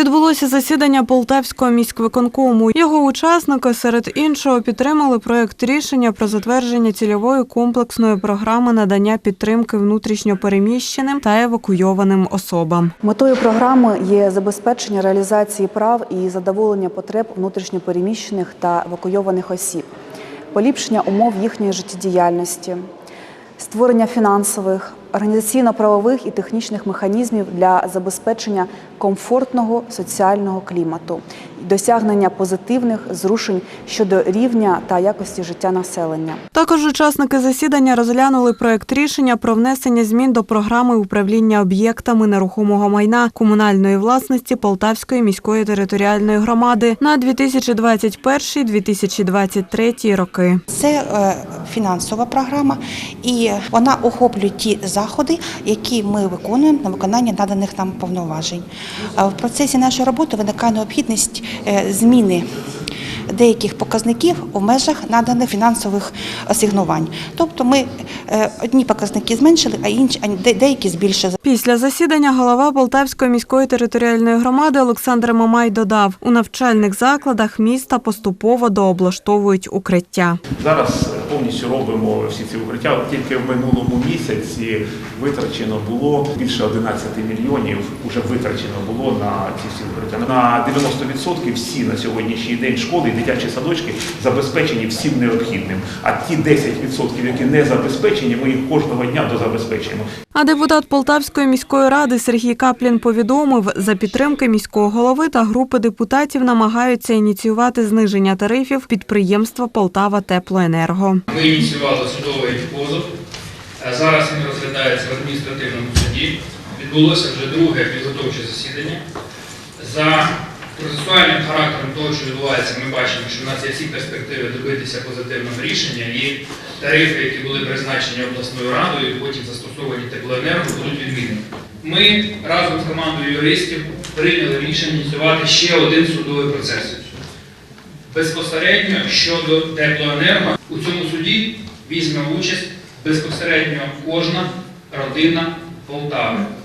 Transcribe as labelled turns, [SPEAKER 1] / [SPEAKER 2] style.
[SPEAKER 1] Відбулося засідання Полтавського міськвиконкому. Його учасники серед іншого підтримали проект рішення про затвердження цільової комплексної програми надання підтримки внутрішньопереміщеним та евакуйованим особам.
[SPEAKER 2] Метою програми є забезпечення реалізації прав і задоволення потреб внутрішньопереміщених та евакуйованих осіб, поліпшення умов їхньої життєдіяльності, створення фінансових, організаційно-правових і технічних механізмів для забезпечення комфортного соціального клімату, досягнення позитивних зрушень щодо рівня та якості життя населення.
[SPEAKER 1] Також учасники засідання розглянули проект рішення про внесення змін до програми управління об'єктами нерухомого майна комунальної власності Полтавської міської територіальної громади на 2021-2023 роки.
[SPEAKER 3] Це е, фінансова програма, і вона охоплює ті заходи, які ми виконуємо на виконання наданих нам повноважень. В процесі нашої роботи виникає необхідність е, зміни. Деяких показників у межах наданих фінансових асигнувань. Тобто ми е, одні показники зменшили, а інші деякі збільшили.
[SPEAKER 1] Після засідання голова Полтавської міської територіальної громади Олександр Мамай додав, у навчальних закладах міста поступово дооблаштовують укриття.
[SPEAKER 4] Зараз повністю робимо всі ці укриття. Тільки в минулому місяці витрачено було більше 11 мільйонів. Уже витрачено було на ці всі укриття. На 90% всі на сьогоднішній день школи дитячі садочки забезпечені всім необхідним. А ті 10%, які не забезпечені, ми їх кожного дня дозабезпечуємо.
[SPEAKER 1] А депутат Полтавської міської ради Сергій Каплін повідомив, за підтримки міського голови та групи депутатів намагаються ініціювати зниження тарифів підприємства Полтава Теплоенерго.
[SPEAKER 5] Ми ініціювали судовий позов. Зараз він розглядається в адміністративному суді. Відбулося вже друге підготовче засідання. За процесуальним характером того, що відбувається, ми бачимо, що в нас є всі перспективи добитися позитивного рішення і тарифи, які були призначені обласною радою, потім застосовані теплоенерго, будуть відмінені. Ми разом з командою юристів прийняли рішення ініціювати ще один судовий процес безпосередньо щодо теплоенерго. У цьому суді візьме участь безпосередньо кожна родина Полтави.